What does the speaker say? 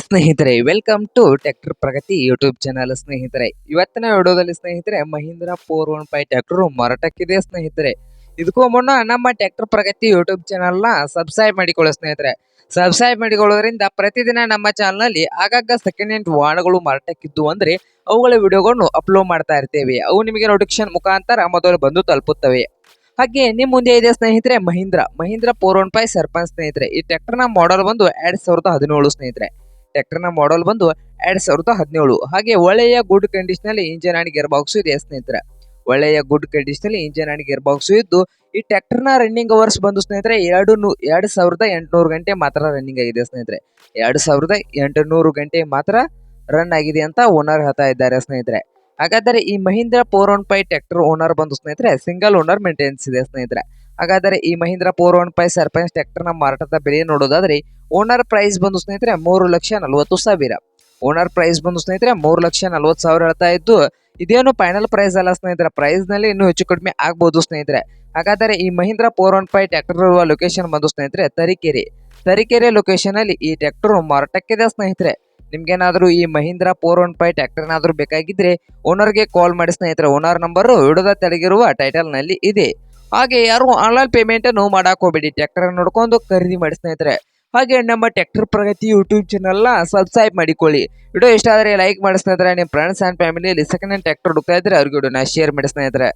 ಸ್ನೇಹಿತರೆ welcome to tractor Pragati YouTube channel ಸ್ನೇಹಿತರೆ, ಇವತ್ತಿನ ವಿಡಿಯೋದಲ್ಲಿ ಸ್ನೇಹಿತರೆ, Mahindra four one five tractor ಮಾರಾಟಕ್ಕಿದೆ ಸ್ನೇಹಿತರೆ? ಇದಕ್ಕೂ ಮುನ್ನ ನಮ್ಮ ಟ್ರ್ಯಾಕ್ಟರ್ ಪ್ರಗತಿ ಯೂಟ್ಯೂಬ್ ಚಾನಲ್ನ ಸಬ್ಸ್ಕ್ರೈಬ್ ಮಾಡಿಕೊಳ್ಳಿ ಸ್ನೇಹಿತರೆ. ಸಬ್ಸ್ಕ್ರೈಬ್ ಮಾಡಿಕೊಳ್ಳೋದ್ರಿಂದ ಪ್ರತಿದಿನ ನಮ್ಮ ಚಾನಲ್ನಲ್ಲಿ ಆಗಾಗ ಸೆಕೆಂಡ್ ಹ್ಯಾಂಡ್ ವಾಹನಗಳು ಮಾರಾಟಕ್ಕಿದ್ದು ಅಂದ್ರೆ ಅವುಗಳ ವಿಡಿಯೋಗಳನ್ನು ಅಪ್ಲೋಡ್ ಮಾಡ್ತಾ ಇರ್ತೇವೆ. ಅವು ನಿಮಗೆ ನೋಟಿಫಿಕೇಶನ್ ಮುಖಾಂತರ ಮೊದಲು ಬಂದು ತಲುಪುತ್ತವೆ. ಹಾಗೆ ನಿಮ್ಮ ಮುಂದೆ ಇದೆ ಸ್ನೇಹಿತರೆ Mahindra. Mahindra four one five sarpanch ಸ್ನೇಹಿತರೆ. ಈ ಟ್ರ್ಯಾಕ್ಟರ್ನ ಮಾಡೆಲ್ ಬಂದು ಎರಡ್ ಸಾವಿರದ ಹದಿನೇಳು ಸ್ನೇಹಿತರೆ. ಟ್ರ್ಯಾಕ್ಟರ್ನ ಮಾಡಲ್ ಬಂದು ಎರಡ್ ಸಾವಿರದ ಹದಿನೇಳು. ಹಾಗೆ ಒಳ್ಳೆಯ good condition engine and gear box ಇದೆ ಸ್ನೇಹಿತರೆ. ಒಳ್ಳೆಯ good condition engine and gear box ಇದ್ದು, ಈ ಟ್ರ್ಯಾಕ್ಟರ್ನ ರನ್ನಿಂಗ್ ಅವರ್ಸ್ ಬಂದು ಸ್ನೇಹಿತರೆ ಎರಡು ನೂ, ಎರಡು ಸಾವಿರದ ಎಂಟುನೂರು ಗಂಟೆ ಮಾತ್ರ ರನ್ನಿಂಗ್ ಆಗಿದೆ ಸ್ನೇಹಿತರೆ. ಎರಡು ಸಾವಿರದ ಎಂಟುನೂರು ಗಂಟೆ ಮಾತ್ರ ರನ್ ಆಗಿದೆ ಅಂತ ಓನರ್ ಹೇಳ್ತಾ ಇದ್ದಾರೆ ಸ್ನೇಹಿತರೆ. ಹಾಗಾದರೆ ಈ Mahindra four one five tractor owner ಬಂದು ಸ್ನೇಹಿತರೆ ಸಿಂಗಲ್ ಓನರ್ ಮೇಂಟೆನೆನ್ಸ್ ಇದೆ ಸ್ನೇಹಿತರೆ. ಹಾಗಾದರೆ ಈ Mahindra four one five sarpanch ಟ್ರ್ಯಾಕ್ಟರ್ನ ಮಾರಾಟದ ಬೆಲೆ ನೋಡೋದಾದರೆ ಓನರ್ ಪ್ರೈಸ್ ಬಂದು ಸ್ನೇಹಿತರೆ ಮೂರು ಲಕ್ಷ ನಲವತ್ತು ಸಾವಿರ. ಓನರ್ ಪ್ರೈಸ್ ಬಂದು ಸ್ನೇಹಿತರೆ ಮೂರು ಲಕ್ಷ ನಲವತ್ತು ಸಾವಿರ ಹೇಳ್ತಾ ಇದ್ದು, ಇದೇನು ಫೈನಲ್ ಪ್ರೈಸ್ ಅಲ್ಲ ಸ್ನೇಹಿತರೆ ಪ್ರೈಸ್ನಲ್ಲಿ ಇನ್ನೂ ಹೆಚ್ಚು ಕಡಿಮೆ ಆಗ್ಬೋದು ಸ್ನೇಹಿತರೆ. ಹಾಗಾದರೆ ಈ Mahindra four one five tractor ಇರುವ ಲೊಕೇಶನ್ ಬಂದು ಸ್ನೇಹಿತರೆ ತರೀಕೆರೆ. ತರೀಕೆರೆ ಲೊಕೇಶನ್ ಅಲ್ಲಿ ಈ ಟ್ರ್ಯಾಕ್ಟರ್ ಮಾರಾಟಕ್ಕಿದೆ ಸ್ನೇಹಿತರೆ. ನಿಮ್ಗೇನಾದರೂ ಈ Mahindra four one five tractor ಏನಾದರೂ ಬೇಕಾಗಿದ್ರೆ ಓನರ್ಗೆ ಕಾಲ್ ಮಾಡಿ ಸ್ನೇಹಿತರೆ. ಓನರ್ ನಂಬರು ವಿಡಿಯೋದ ತೆಳಗಿರುವ ಟೈಟಲ್ನಲ್ಲಿ ಇದೆ. ಹಾಗೆ ಯಾರು ಆನ್ಲೈನ್ ಪೇಮೆಂಟ್ ಅನ್ನು ಮಾಡಕ್ ಹೋಗ್ಬೇಡಿ. ಟ್ರ್ಯಾಕ್ಟರ್ ನೋಡ್ಕೊಂಡು ಖರೀದಿ ಮಾಡಿ ಸ್ನೇಹಿತರೆ. ಹಾಗೆ ನಮ್ಮ ಟ್ರ್ಯಾಕ್ಟರ್ ಪ್ರಗತಿ ಯೂಟ್ಯೂಬ್ ಚಾನಲ್ನ ಸಬ್ಸ್ಕ್ರೈಬ್ ಮಾಡಿಕೊಳ್ಳಿ. ವಿಡಿಯೋ ಇಷ್ಟ ಆದರೆ ಲೈಕ್ ಮಾಡಿ ಸ್ನೇಹಿತರೆ. ನಿಮ್ಮ ಫ್ರೆಂಡ್ಸ್ ಆ್ಯಂಡ್ ಫ್ಯಾಮಿಲಿಯಲ್ಲಿ ಸೆಕೆಂಡ್ ಹ್ಯಾಂಡ್ ಟ್ರ್ಯಾಕ್ಟರ್ ಹುಡುಕ್ತಾ ಇದ್ರೆ ಅವ್ರಿಗೆ ಶೇರ್ ಮಾಡಿ ಸ್ನೇಹಿತರೆ.